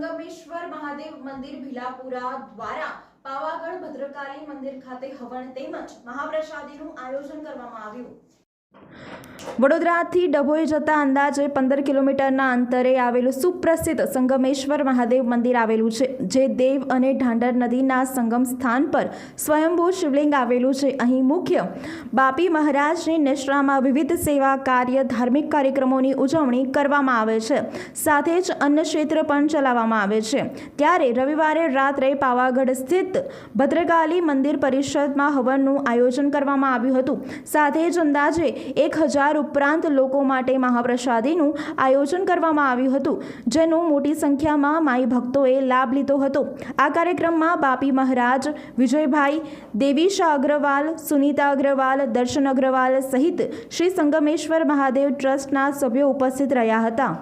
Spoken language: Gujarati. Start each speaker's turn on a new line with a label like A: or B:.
A: સંગમેશ્વર મહાદેવ મંદિર ભીલાપુરા દ્વારા પાવાગઢ ભદ્રકાળી મંદિર ખાતે હવન તેમજ મહાપ્રસાદીનું આયોજન કરવામાં આવ્યું. વડોદરાથી ડભોઈ જતા અંદાજે પંદર કિલોમીટરના અંતરે આવેલું સુપ્રસિદ્ધ સંગમેશ્વર મહાદેવ મંદિર આવેલું છે, જે દેવ અને ઢાંડર નદીના સંગમ સ્થાન પર સ્વયંભૂ શિવલિંગ આવેલું છે. અહીં મુખ્ય બાપી મહારાજની નિશ્રામાં વિવિધ સેવા કાર્ય, ધાર્મિક કાર્યક્રમોની ઉજવણી કરવામાં આવે છે. સાથે જ અન્ન ક્ષેત્ર પણ ચલાવવામાં આવે છે. ત્યારે રવિવારે રાત્રે પાવાગઢ સ્થિત ભદ્રકાલી મંદિર પરિષદમાં હવનનું આયોજન કરવામાં આવ્યું હતું. સાથે જ અંદાજે એક હજાર ઉપરાંત લોકો માટે મહાપ્રસાદીનું આયોજન કરવામાં આવ્યું હતું, જેનો મોટી સંખ્યામાં માઈ ભક્તોએ લાભ લીધો હતો. આ કાર્યક્રમમાં બાપી મહારાજ, વિજયભાઈ, દેવીશા અગ્રવાલ, સુનીતા અગ્રવાલ, દર્શન અગ્રવાલ સહિત શ્રી સંગમેશ્વર મહાદેવ ટ્રસ્ટના સભ્યો ઉપસ્થિત રહ્યા હતા.